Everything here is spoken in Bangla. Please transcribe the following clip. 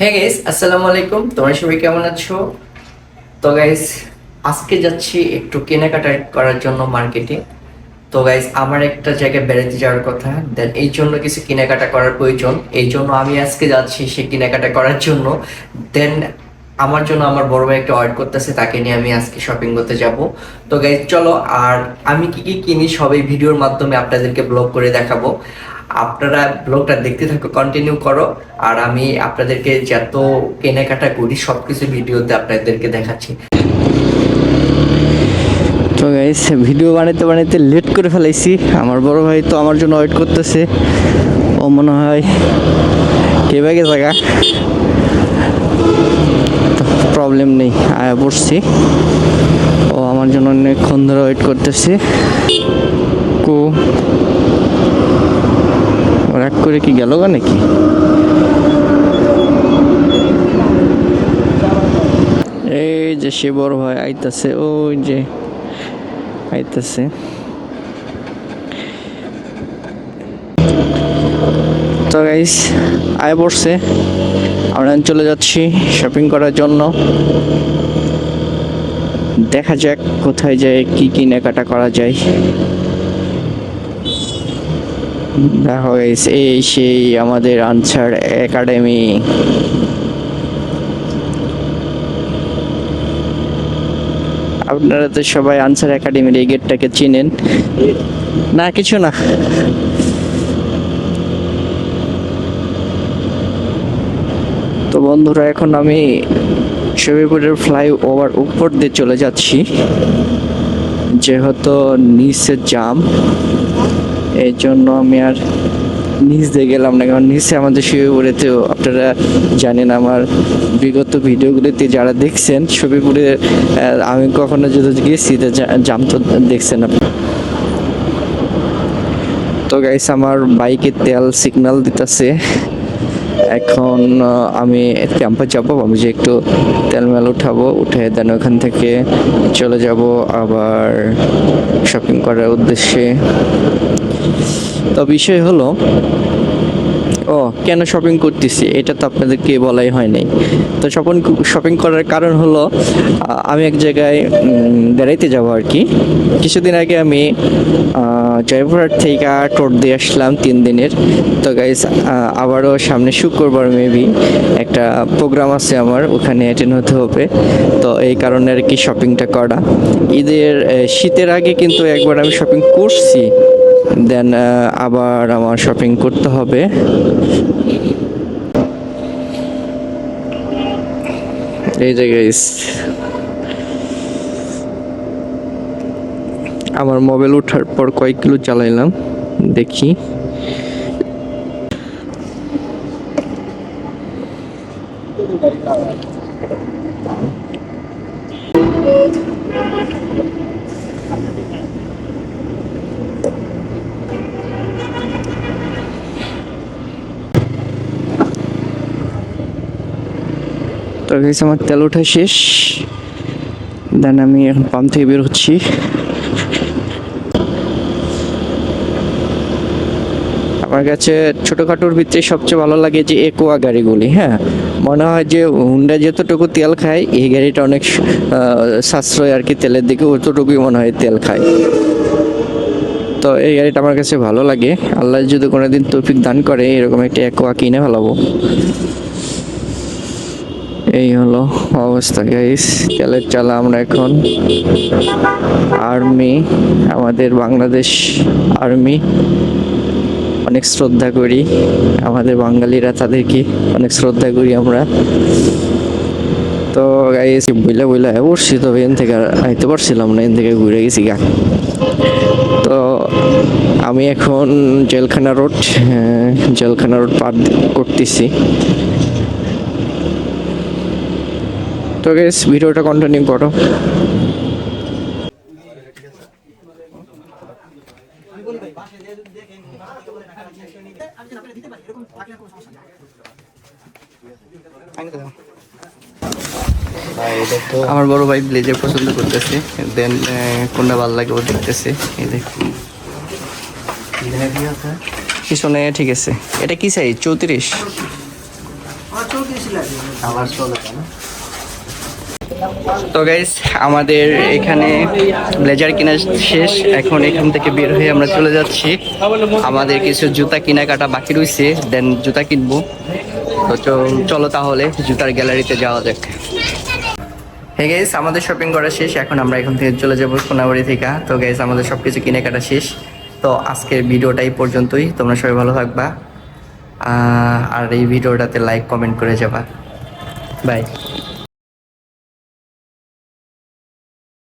হ্যাঁ গাইস আসসালামু আলাইকুম। তোমরা সবাই কেমন আছো? তো গাইস আজকে যাচ্ছি একটু কেনাকাটা করার জন্য মার্কেটে তো গাইস আমার একটা জায়গায় বেড়াতে যাওয়ার কথা। দেন এই জন্য কিছু কেনাকাটা করার প্রয়োজন। এই জন্য আমি আজকে যাচ্ছি সে কেনাকাটা করার জন্য। দেন আমার জন্য আমার বড় ভাই একটা অর্ডার করতেছে, তাকে নিয়ে আমি আজকে শপিং করতে যাব। তো গাইস চলো, আর আমি কি কি কিনি সবাই ভিডিওর মাধ্যমে আপনাদেরকে ব্লগ করে দেখাবো। আপনারা ব্লগটা দেখতে থাকো কন্টিনিউ করো। আর আমি আপনাদেরকে যত কেনাকাটা করি, সবকিছু ভিডিওতে আপনাদেরকে দেখাচ্ছি। তো গাইস ভিডিও বানাইতে বানাইতে লেট করে ফেলাইছি। আমার বড় ভাই তো আমার জন্য ওয়েট করতেছে। ও মনে হয় কে ব্যাগে জায়গা প্রবলেম নেই, আয়া পড়ছি ও আমার জন্য অনেকক্ষণ ধরে ওয়েট করতেছে। কো রাগ করে কি গেল নাকি? এই যে সে বড় ভাই আইতাছে, ওই যে আইতাছে। তো গাইস আয় পড়ছে। আমরা চলে যাচ্ছি শপিং করার জন্য। দেখা যাক কোথায় যায়, কি কেনাকাটা করা যায়। দেখো গাইস এই সেই আমাদের আনসার একাডেমি। আপনারা তো সবাই আনসার একাডেমির এই গেটটাকে চিনেন। না, কিছু না। তো বন্ধুরা, এখন আমি শরীরপুরের ফ্লাই ওভার উপর দিয়ে চলে যাচ্ছি। যেহেতু নিচে জাম। এই জন্য আমি আর নিচ দিয়ে গেলাম না, কারণ নিচে আমাদের শুয়ে পড়েতেও আপনারা জানেন আমার বিগত ভিডিওগুলিতে যারা দেখছেন শিবিপুরে আমি কখনো যদি গেছি, তো জা- জাম তো দেখছেন আপনি। তো গাইস আমার বাইকে তেল সিগন্যাল দিতেছে। এখন আমি ক্যাম্পে যাব, আমি যে একটু তেল মেল উঠাবো, উঠে দেন ওখান থেকে চলে যাব আবার শপিং করার উদ্দেশ্যে। তো বিষয় হলো, ও, কেন শপিং করতেছি? এটা তো আপনাদেরকে বলাই হয় নাই। তো শপিং শপিং করার কারণ হলো আমি এক জায়গায় বেড়াইতে যাব আর কি। কিছুদিন আগে আমি জয়পুরহাট থেকে টোট দিয়ে আসলাম তিন দিনের। তো গাইস আবারও সামনে শুক্রবার মেবি একটা প্রোগ্রাম আছে আমার, ওখানে অ্যাটেন্ড হতে হবে। তো এই কারণে আর কি শপিংটা করা। ঈদের শীতের আগে কিন্তু একবার আমি শপিং করছি দেন আবার আমার শপিং করতে হবে। এই যে আমার মোবাইল ওঠার পর কয়েক কিলো চালাইলাম, দেখি। তো আমার তেল ওঠা শেষ। দেন আমি এখন পাম্প থেকে বের হচ্ছি। আমার কাছে ছোটোখাটোর ভিতরে সবচেয়ে ভালো লাগে যে একোয়া গাড়িগুলি হ্যাঁ? মনে হয় যে হুন্ডা যতটুকু তেল খায়, এই গাড়িটা অনেক সাশ্রয় আর কি তেলের দিকে, অতটুকুই মনে হয় তেল খায়। তো এই গাড়িটা আমার কাছে ভালো লাগে। আল্লাহ যদি কোনোদিন তৌফিক দান করে, এরকম একটা একোয়া কিনে ফেলাবো। এই হলো অবস্থা গাইস তেলের চালা আমরা এখন আর্মি আমাদের বাংলাদেশ আর্মি অনেক শ্রদ্ধা করি। আমাদের বাঙালিরা তাদেরকে অনেক শ্রদ্ধা করি আমরা। তো গাইস বইলা বইলা উঠছি তবে এন থেকে আইতে পারছিলাম না এন থেকে ঘুরে গেছি গা। তো আমি এখন জেলখানা রোড হ্যাঁ, জেলখানা রোড পার করতেছি। তো গেস ভিডিওটা কন্টিনিউ করো। আমার বড় ভাই ব্লেজার পছন্দ করতেছে। দেন কোনটা ভালো লাগে ও দেখতেছে। পিছনে ঠিক আছে। এটা কি সাইজ চৌত্রিশ। চৌত্রিশ তো গাইস আমাদের এখানে ব্লেজার কেনা শেষ। এখন এখান থেকে বের হয়ে আমরা চলে যাচ্ছি। আমাদের কিছু জুতা কেনাকাটা বাকি রয়েছে দেন জুতা কিনবো। তো চলো তাহলে, জুতার গ্যালারিতে যাওয়া যাক। হে গাইস আমাদের শপিং করা শেষ। এখন আমরা এখান থেকে চলে যাব সোনাবাড়ি থেকে। তো গাইস আমাদের সব কিছু কেনাকাটা শেষ। তো আজকের ভিডিওটা এই পর্যন্তই। তোমরা সবাই ভালো থাকবা। আর এই ভিডিওটাতে লাইক কমেন্ট করে যাবা। বাই